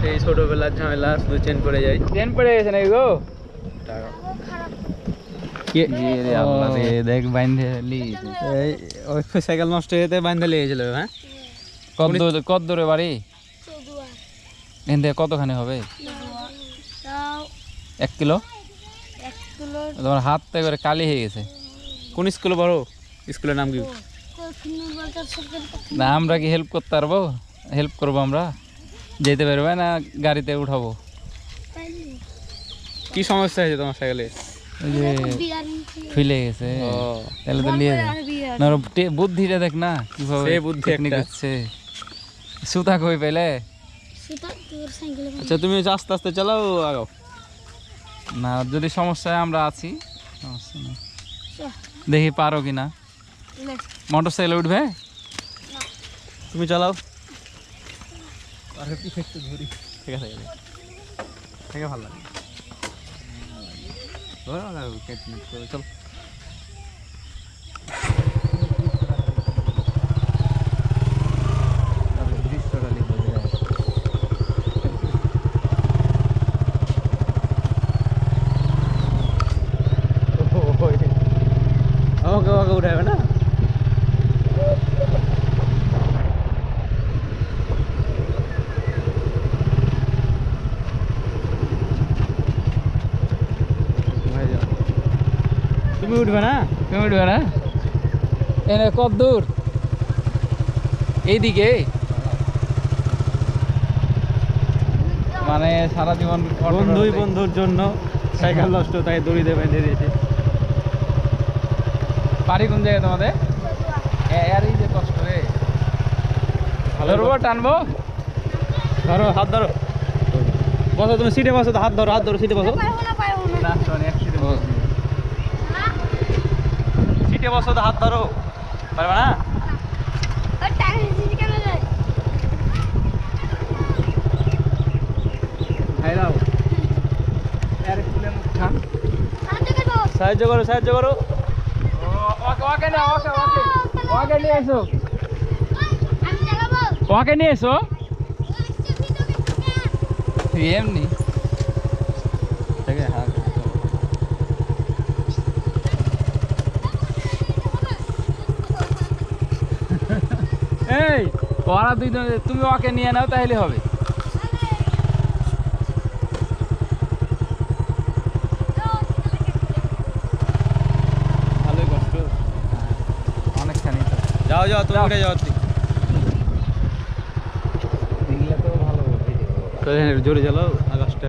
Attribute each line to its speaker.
Speaker 1: সেই ছোটবেলার ঝামেলা শুধু চেন পড়ে যায়।
Speaker 2: ট্রেন পড়ে গেছে নাকি গো? দেখ বাইন্ধে
Speaker 1: ওই সাইকেল নষ্ট হয়ে হ্যাঁ?
Speaker 2: কত দূর কত দূরে বাড়ি? এখান থেকে কতখানি হবে? এক কিলো? তোমার হাত তো করে কালি হয়ে গেছে।
Speaker 1: কোন স্কুলে পড়ো? স্কুলের নাম কি?
Speaker 2: না আমরা কি হেল্প করতে পারব? হেল্প করব আমরা? যেতে পারবে না গাড়িতে উঠাবো?
Speaker 1: কি সমস্যা হয়েছে তোমার সাইকেলে?
Speaker 2: ফুলে গেছে। তাহলে তো নিয়ে। না বুদ্ধিটা দেখ না কীভাবে
Speaker 1: সে বুদ্ধি
Speaker 2: হচ্ছে। সুতা কই পেলে?
Speaker 1: আচ্ছা তুমি আস্তে আস্তে চালাও আগাও।
Speaker 2: না যদি সমস্যা হয় আমরা আছি সমস্যা নেই। দেখি পারো কি না মোটর সাইকেলে উঠবে
Speaker 1: তুমি চালাও। আর কি একটু ধরি। ঠিক আছে ঠিক আছে। ভালো লাগে। ধরো না, কেটে নিতে হবে, চল আমাকে আমাকে উঠাবে না হয়ে যাও। তুমি উঠবে না?
Speaker 2: তুমি উঠবে না? এনে কত দূর? এইদিকে? মানে সারা জীবন
Speaker 1: বন্ধুই বন্ধুর জন্য। সাইকেল নষ্ট তাই দড়ি দিয়ে বেঁধে দিয়েছে।
Speaker 2: বাড়ি কোন জায়গায় তোমাদের? এ- এরই যে কষ্ট রে। ধরবো টানবো?
Speaker 1: ধরো হাত ধরো। বসো তুমি সিটে বসো তো হাত ধরো হাত ধরো সিটে বসো।
Speaker 3: না
Speaker 1: সিটে বসো তো হাত ধরো। পারবে না?
Speaker 3: সাহায্য
Speaker 1: করো সাহায্য করো।
Speaker 2: ওকে নিয়ে এসো এমনি
Speaker 1: ঠিক আছে হ্যাঁ
Speaker 2: এই ওরা দুইজন তুমি ওকে নিয়ে নাও তাহলে হবে।
Speaker 1: ভালোই কষ্ট
Speaker 2: অনেকখানি
Speaker 1: যাও যাও তুমি
Speaker 2: যাও।
Speaker 1: উঠে যাও
Speaker 2: তো ভালো
Speaker 1: জোরে চালাও আকাশটা।